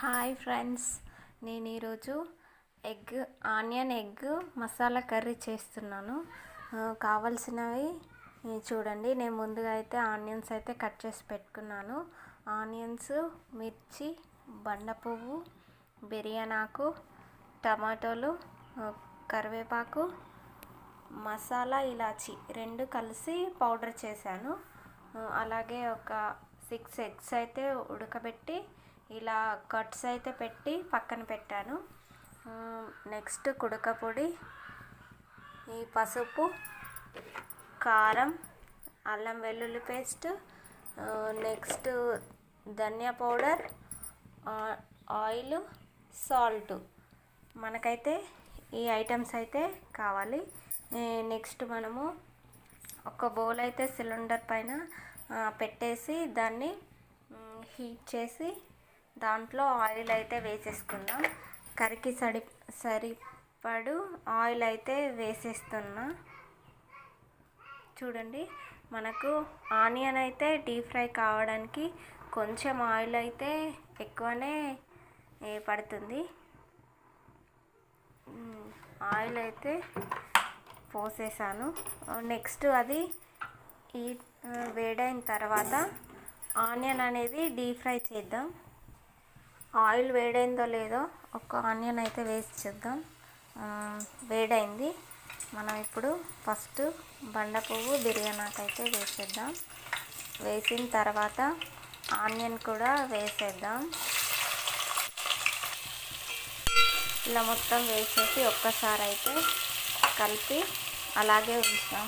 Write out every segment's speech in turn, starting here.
Hi friends. నేను ఈరోజు egg onion egg masala curry చేస్తున్నాను. కావలసినవి కావాల్సినవి చూడండి. నేను ముందుగా అయితే ఆనియన్స్ అయితే కట్ చేసి పెట్టుకున్నాను. ఆనియన్స్ మిర్చి బండ పువ్వు బిర్యానీ టమాటోలు కరివేపాకు మసాలా ఇలాచి రెండు కలిసి పౌడర్ చేశాను. అలాగే ఒక సిక్స్ ఎగ్స్ అయితే ఉడకబెట్టి ఇలా కట్స్ అయితే పెట్టి పక్కన పెట్టాను. నెక్స్ట్ కుడక పొడి ఈ పసుపు కారం అల్లం వెల్లుల్లి పేస్ట్ నెక్స్ట్ ధనియా పౌడర్ ఆ- ఆయిల్ సాల్ట్. మనకైతే ఈ ఐటమ్స్ అయితే కావాలి. నెక్స్ట్ మనము ఒక బౌల్ అయితే సిలిండర్ పైన పెట్టేసి దాన్ని హీట్ చేసి దాంట్లో ఆయిల్ అయితే వేసేసుకుందాం. కర్రీకి సరి సరిపడు ఆయిల్ అయితే వేసేస్తున్నా. చూడండి మనకు ఆనియన్ అయితే డీప్ ఫ్రై కావడానికి కొంచెం ఆయిల్ అయితే ఎక్కువనే పడుతుంది. ఆయిల్ అయితే పోసేసాను. నెక్స్ట్ అది ఈ వేడైన తర్వాత ఆనియన్ అనేది డీప్ ఫ్రై చేద్దాం. ఆయిల్ వేడైందో లేదో ఒక ఆనియన్ అయితే వేసి చూద్దాం. వేడైంది. మనం ఇప్పుడు ఫస్ట్ బండ పువ్వు బిర్యానీకి అయితే వేసేద్దాం. వేసిన తర్వాత ఆనియన్ కూడా వేసేద్దాం. ఇలా మొత్తం వేసేసి ఒక్కసారి అయితే కలిపి అలాగే ఉంచుదాం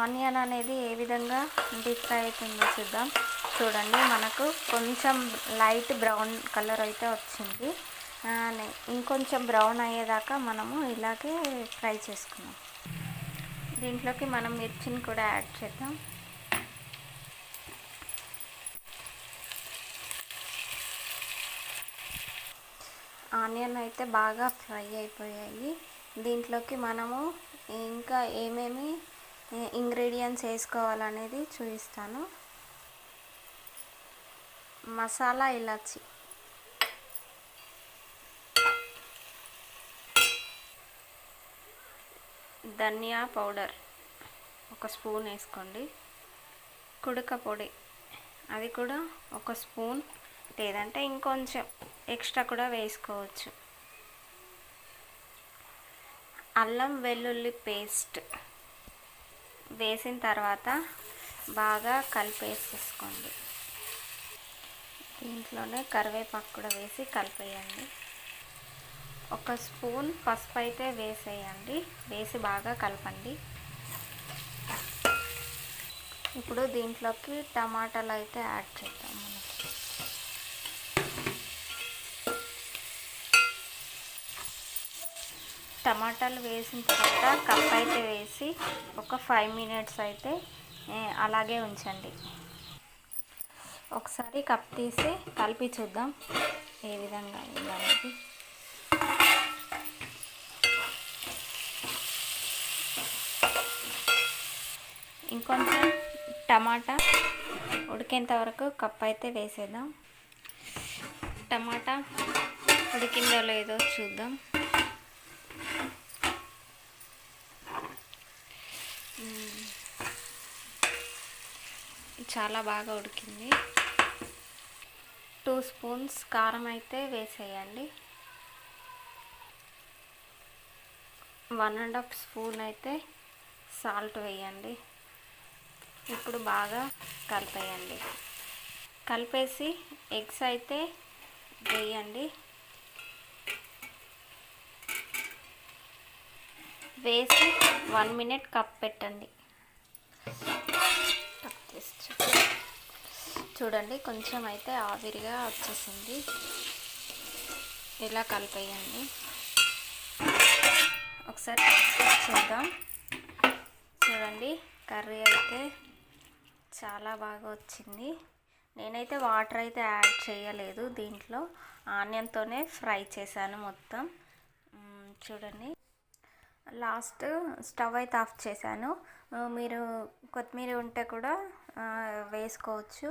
ఆనియన్ అనేది ఏ విధంగా డీప్ ఫ్రై అవుతుందో చూద్దాం. చూడండి మనకు కొంచెం లైట్ బ్రౌన్ కలర్ అయితే వచ్చింది. ఇంకొంచెం బ్రౌన్ అయ్యేదాకా మనము ఇలాగే ఫ్రై చేసుకున్నాం దీంట్లోకి మనం మిర్చిని కూడా యాడ్ చేద్దాం. ఆనియన్ అయితే బాగా ఫ్రై అయిపోయాయి. దీంట్లోకి మనము ఇంకా ఏమేమి ఇంగ్రీడియంట్స్ వేసుకోవాలనేది చూపిస్తాను. మసాలా ఇలాచి. ధనియా పౌడర్ ఒక స్పూన్ వేసుకోండి. కుడక పొడి. అది కూడా ఒక స్పూన్ లేదంటే ఇంకొంచెం ఎక్స్ట్రా కూడా వేసుకోవచ్చు. అల్లం వెల్లుల్లి పేస్ట్. వేసిన తర్వాత బాగా కలిపేసేసుకోండి. దీంట్లోనే కరివేపాకు కూడా వేసి కలిపేయండి. ఒక స్పూన్ పసుపు అయితే వేసేయండి. వేసి బాగా కలపండి. ఇప్పుడు దీంట్లోకి టమాటాలు అయితే యాడ్ చేద్దాం మనకి టమాటాలు వేసిన తర్వాత కప్ అయితే వేసి ఒక ఫైవ్ మినిట్స్ అయితే అలాగే ఉంచండి. ఒకసారి కప్ తీసి కలిపి చూద్దాం ఏ విధంగా ఉందనేది ఇంకొంచెం టమాటా ఉడికేంత వరకు కప్ అయితే వేసేద్దాం. టమాటా ఉడికిందో లేదో చూద్దాం. చాలా బాగా ఉడికింది. టూ స్పూన్స్ కారం అయితే వేసేయండి. వన్ అండ్ హాఫ్ స్పూన్ అయితే సాల్ట్ వేయండి. ఇప్పుడు బాగా కలిపేయండి. కలిపేసి ఎగ్స్ అయితే వేయండి. వేసి వన్ మినిట్ కప్ పెట్టండి కప్ తీసి చూ- చూడండి కొంచెం అయితే ఆవిరిగా వచ్చేసింది. ఇలా కలిపేయండి. ఒకసారి చూద్దాం. చూడండి కర్రీ అయితే చాలా బాగా వచ్చింది. నేనైతే వాటర్ అయితే యాడ్ చేయలేదు దీంట్లో. ఆనియన్తోనే ఫ్రై చేశాను మొత్తం. చూడండి. లాస్ట్ స్టవ్ అయితే ఆఫ్ చేశాను. మీరు కొత్తిమీర ఉంటే కూడా వేసుకోవచ్చు.